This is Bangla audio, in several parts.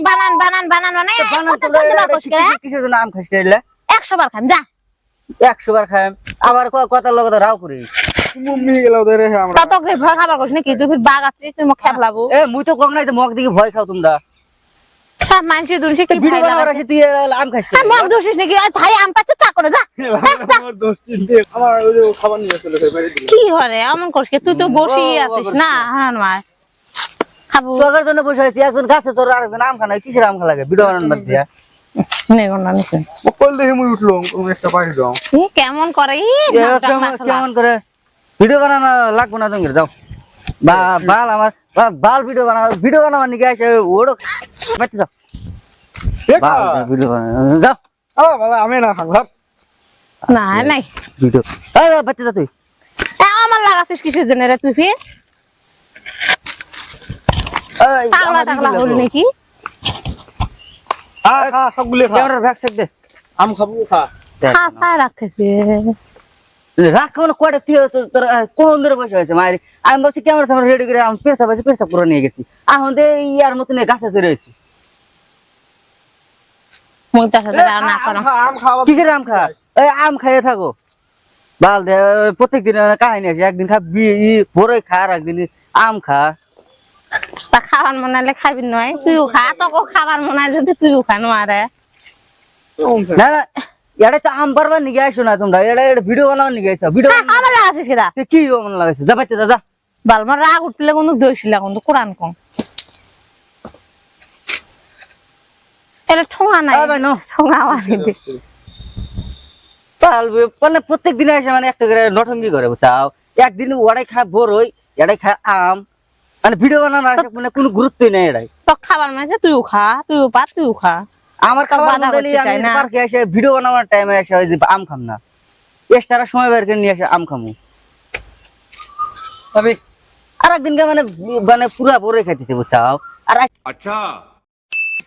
বানান বানান বানান মানে কিসের- জন্য আম একশো বার খাম যা। একশো বার খাই আবার ক- কথার লগত রাও ভয় খাবার নাকি? তুই বাঘ আছিস তুই খেপলাবো। এ মুই তো কম নাই যে মগ দিকে ভয় খাও তোমরা। মানুষের দুনছে কি ভিডিও বানাবার লাগাছে? তুই আম আর মগ দোষিস নাকি? আর আম পাচ্ছে তা করে যা। আমার দোষ চিনতে আমার ওই খাবার নিয়ে চলে গেছে বাইরে দিল কি হরে অমন করিস কি? তুই তো বসি ও, আছিস না হ্যাঁ মার খাব। জন্য বসে আছি একজন গাছে চোর আরেকজন আম খানা কিসের আম খা লাগে ভিডিও বানানোর দিয়া। বাইরে দাও। ই কেমন করে? কেমন করে? ভিডিও বানানো লাগবো না তুমি যাও। বা বাল আমার বা- বাল ভিডিও বানাবো ভিডিও বানাবার নিকে আসে ওড়ো। বাচ্চা যাও। ভিডিও বানানো যাও। আ আমি না খাব না নাই। ভিডিও। যা তুই। এ, আমার লাগাছিস কিসের জন্য রে তুই ফির? পাগলা টাগলা video নাকি? খা খা সবগুলো খা। ক্যামেরার ব্যাগ সেক দে। আম খাব খা। চা চা রাখতেছে। রাখ কয়টা তুই তোর আহ, কোন ধরে বসে আছে মায়ের? আমি বলছি ক্যামেরা সামনে রেডি করে আমি পেশা পাচ্ছি পেশা করে নিয়ে গেছি। এখন দে ইয়ার মতন গাছে চড়ে আছি মুই তার সাথে আর না করো। আম কিসের আম খা? এই আম খাইয়ে থাকো। বাল দে প্রত্যেক দিন কাহিনী আছে একদিন খা বি- খা আর একদিন আম খা। তা খাবার মনালে খাবি নয় তুইও খা তোকে খাবার মনায় যদি তুইও খা নোয়ারে। না না এটা তো আম পারবার নিয়ে আসো না তোমরা এটা এটা ভিডিও বানাবার নিয়ে আসো ভিডিও আমার লাগাছিস কেদা কি মনে লাগাইছে? যা বাচ্চা যা যা। বালমার রাগ উঠলে কোনো দইছিল কিন্তু কোরআন কম এটা ঠোঙা নাই। ঠোঙা আনি দে মানে প্রত্যেক দিন এসে মানে একটা করে নটঙ্গি করে বুঝাও একদিন ওরাই খা বড়ই এটাই খা আম মানে ভিডিও বানানোর আছে মানে কোনো গুরুত্বই নাই এটাই। তো খাবার মানে তুইও খা তুইও পা তুইও খা। আমার খাবার মডেলি আমি পার্কে এসে ভিডিও বানানোর টাইমে এসে ওই যে আম খাম না। এক্সট্রা সময় বের করে নিয়ে এসে আম খামু। তবে আর একদিনকে মানে মানে পুরো ভরে খাইতেছে বুঝছাও? আর আচ্ছা।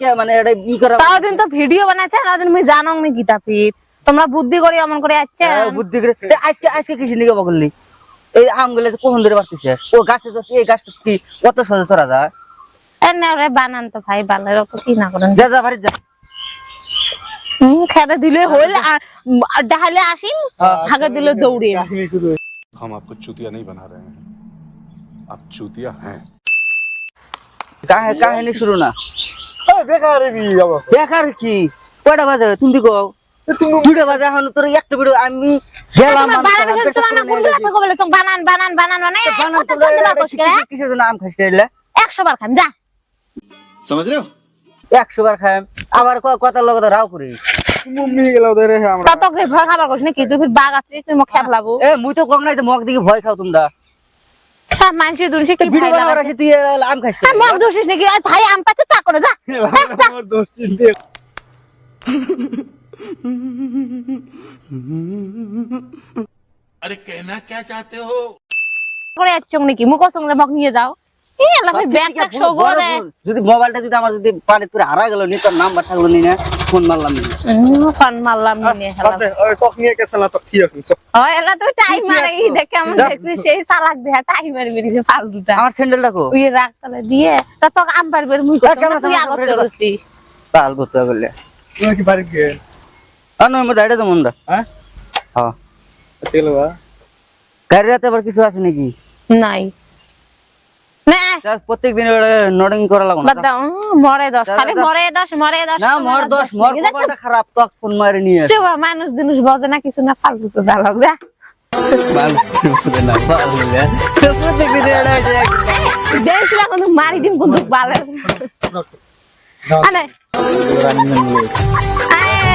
কে মানে এটা ই করা তাও দিন তো ভিডিও বানাইছে আর দিন আমি জানো নি গীতা তোমরা বুদ্ধি করি অমন করে আচ্ছা। হ্যাঁ, বুদ্ধি করে আজকে আজকে কিছু নিগম বকলি? এই আমগুলো যে কখন ধরে বাড়তেছে ও গাছে চড়ছে, এই গাছটা কি কত সহজে চড়া যায় এনে ওরে বানান তো ভাই বালের ওপর কি না করেন যা যা বাড়ি যা হুম, খেতে দিলে হইল আর আর ডাহালে আসিম হাগে দিলে দৌড়ে কাহিনী শুরু हम आपको चूतिया नहीं बना रहे हैं आप चूतिया हैं কাহে- কাহিনী শুরু না এই বেকার রেবি বাবা বেকার কি কয়টা বাজে তুমি কো তুমি মানুষের বাজে এখন আমি বানান বানান বানান আম খাইতে এলে 100 খাম যা। খাম ভয় নাকি? এ নাই যে ভয় আম মক ভাই আম পাচ্ছে তা করে যা। আমার দোষ আরে কেনা কে চাতে হো করে এক চোখ নাকি? মুখ সঙ্গে মক নিয়ে যাও। যদি মোবাইলটা যদি আমার যদি পানি পুরো হারা গেল নি তোর নাম্বার থাকল নি না ফোন মারলাম নি। ফোন মারলাম নি হেলা। ওই কক নিয়ে গেছ না তো কি হইছ ওই এলা তো টাইম মারে ই দেখে আমি দেখছি সেই সালাক দেয়া টাইম মারে মেরে ফালতুটা। আমার স্যান্ডেল রাখো ওই রাখ তাহলে দিয়ে তা তো আম পারবে মুই কত তুই আগত করছিস? পাল করতে বলে। তুই কি বাড়ি গেল মধ্যে এটা তো মনটা হ্যাঁ? হ্যাঁ। তেলো গাড়ি রাতে আবার কিছু আছে নাকি? নাই। না। প্রত্যেক দিন নডিং করা লাগো না দাও। মরে খালি। মরে দশ মরে দশ না মরে মর দশ। মর কপালটা খারাপ তো ফোন মারে নিয়ে চুপ, মানুষ দিনুষ বজে না কিছু না ফালতু তো দালক যা। বাল